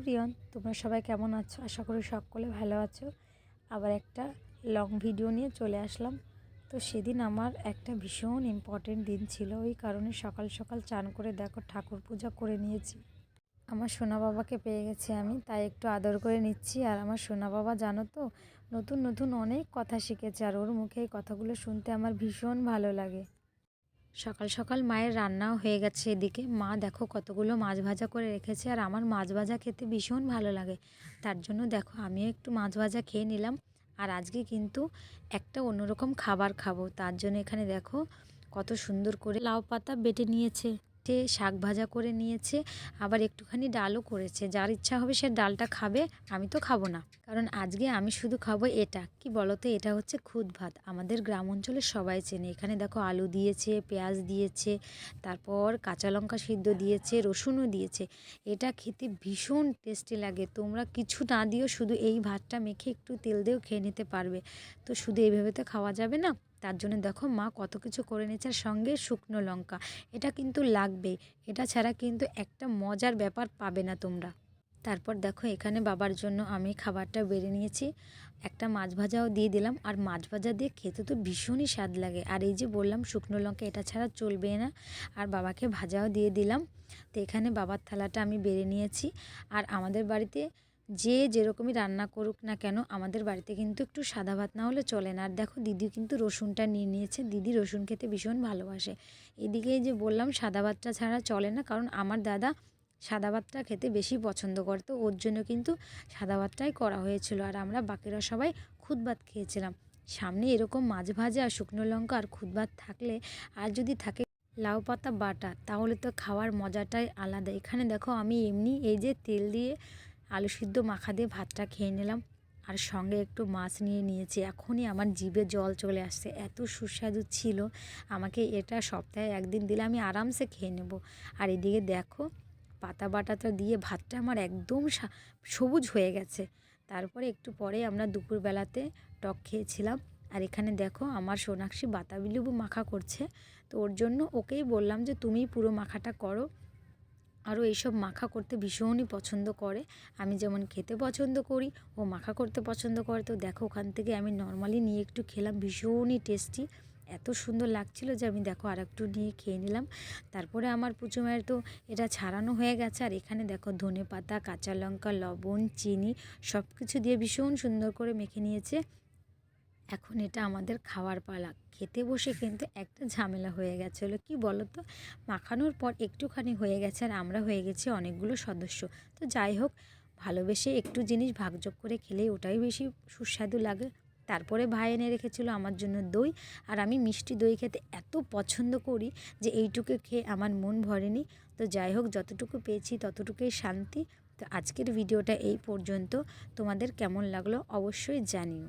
Everyone তোমরা সবাই কেমন আছো? আশা করি সকলে ভালো আছো। আবার একটা লং ভিডিও নিয়ে চলে আসলাম। তো সেদিন আমার একটা ভীষণ ইম্পর্টেন্ট দিন ছিল। ওই কারণে সকাল সকাল চান করে দেখো ঠাকুর পূজা করে নিয়েছি। আমার সোনা বাবাকে পেয়ে গেছি আমি, তাই একটু আদর করে নিচ্ছি। আর আমার সোনা বাবা, জানো তো, নতুন নতুন অনেক কথা শিখেছে। আর ওর মুখে এই কথাগুলো শুনতে আমার ভীষণ ভালো লাগে। সকাল সকাল মায়ের রান্নাও হয়ে গেছে এদিকে। মা দেখো কতগুলো মাছ ভাজা করে রেখেছে আর আমার মাছ ভাজা খেতে ভীষণ ভালো লাগে। তার জন্য দেখো আমিও একটু মাছ ভাজা খেয়ে নিলাম। আর আজকে কিন্তু একটা অন্যরকম খাবার খাব। তার জন্য এখানে দেখো কত সুন্দর করে লাউ পাতা বেটে নিয়েছে। সে শাক ভাজা করে নিয়েছে, আবার একটুখানি ডালও করেছে। যার ইচ্ছা হবে সে ডালটা খাবে, আমি তো খাব না। কারণ আজকে আমি শুধু খাব এটা। কি বলতো, এটা হচ্ছে খুদ ভাত। আমাদের গ্রাম অঞ্চলে সবাই চেনে। এখানে দেখো আলু দিয়েছে, পেঁয়াজ দিয়েছে, তারপর কাঁচা লঙ্কা সিদ্ধ দিয়েছে, রসুনও দিয়েছে। এটা খেতে ভীষণ টেস্টি লাগে। তোমরা কিছু না দিও শুধু এই ভাতটা মেখে একটু তেল দিয়েও খেয়ে নিতে পারবে। তো শুধু এইভাবে তো খাওয়া যাবে না। তার জন্য দেখো মা কত কিছু করে নিয়েছে, আর সঙ্গে শুকনো লঙ্কা। এটা কিন্তু লাগবেই। এটা ছাড়া কিন্তু একটা মজার ব্যাপার পাবে না তোমরা। তারপর দেখো এখানে বাবার জন্য আমি খাবারটা বেড়ে নিয়েছি। একটা মাছ ভাজাও দিয়ে দিলাম। আর মাছ ভাজা দিয়ে খেতে তো ভীষণই স্বাদ লাগে। আর এই যে বললাম শুকনো লঙ্কা, এটা ছাড়া চলবে না। আর বাবাকে ভাজাও দিয়ে দিলাম। তো এখানে বাবার থালাটা আমি বেড়ে নিয়েছি। আর আমাদের বাড়িতে যে যেরকমই রান্না করুক না কেন, আমাদের বাড়িতে কিন্তু একটু সাদা ভাত না হলে চলে না। আর দেখো দিদি কিন্তু রসুনটা নিয়ে নিয়েছে। দিদি রসুন খেতে ভীষণ ভালোবাসে। এদিকে যে বললাম, সাদা ভাতটা ছাড়া চলে না, কারণ আমার দাদা সাদা ভাতটা খেতে বেশি পছন্দ করে তো ওর জন্য কিন্তু সাদা ভাতটাই করা হয়েছিল। আর আমরা বাকিরা সবাই খুদ ভাত খেয়েছিলাম। সামনে এরকম মাছ ভাজা, শুকনো লঙ্কা আর খুদ ভাত থাকলে, আর যদি থাকে লাউ পাতা, বাটা, তাহলে তো খাওয়ার মজাটাই আলাদা। এখানে দেখো, আমি এমনি এই যে তেল দিয়ে আলু সিদ্ধ মাখা দিয়ে ভাতটা খেয়ে নিলাম। আর সঙ্গে একটু মাছ নিয়ে নিয়েছি। এখনই আমার জিভে জল চলে আসছে। এত সুস্বাদু ছিল। আমাকে এটা সপ্তাহে একদিন দিলে আমি আরামসে খেয়ে নেব। আর এদিকে দেখো, পাতা বাটাটা দিয়ে ভাতটা আমার একদম সবুজ হয়ে গেছে। তারপরে একটু পরে আমরা দুপুরবেলাতে টক খেয়েছিলাম। আর এখানে দেখো, আমার সোনাক্ষী বাতাবি লেবু মাখা করছে। তো ওর জন্য ওকেই বললাম যে, তুমি পুরো মাখাটা করো। আরও এইসব মাখা করতে ভীষণই পছন্দ করে। আমি যেমন খেতে পছন্দ করি, ও মাখা করতে পছন্দ করে। তো দেখো, ওখান থেকে আমি নর্মালি নিয়ে একটু খেলাম, ভীষণই টেস্টি। এত সুন্দর লাগছিল যে আমি দেখো আর একটু নিয়ে খেয়ে নিলাম। তারপরে আমার পুচু মায়ের তো এটা ছাড়ানো হয়ে গেছে। আর এখানে দেখো ধনে পাতা কাঁচা লঙ্কা, লবণ, চিনি সব কিছু দিয়ে ভীষণ সুন্দর করে মেখে নিয়েছে। এখন এটা আমাদের খাওয়ার পালা। খেতে বসে কিন্তু একটা ঝামেলা হয়ে গেছে হলো কি বলো তো মাখানোর পর একটুখানি হয়ে গেছে আর আমরা হয়ে গেছি অনেকগুলো সদস্য। তো যাই হোক, ভালোবেসে একটু জিনিস ভাগযোগ করে খেলেই ওটাই বেশি সুস্বাদু লাগে। তারপরে ভাই এনে রেখেছিল আমার জন্য দই। আর আমি মিষ্টি দই খেতে এত পছন্দ করি যে এইটুকু খেয়ে আমার মন ভরেনি। তো যাই হোক, যতটুকু পেয়েছি ততটুকুই শান্তি। তো আজকের ভিডিওটা এই পর্যন্ত। তোমাদের কেমন লাগল অবশ্যই জানিও।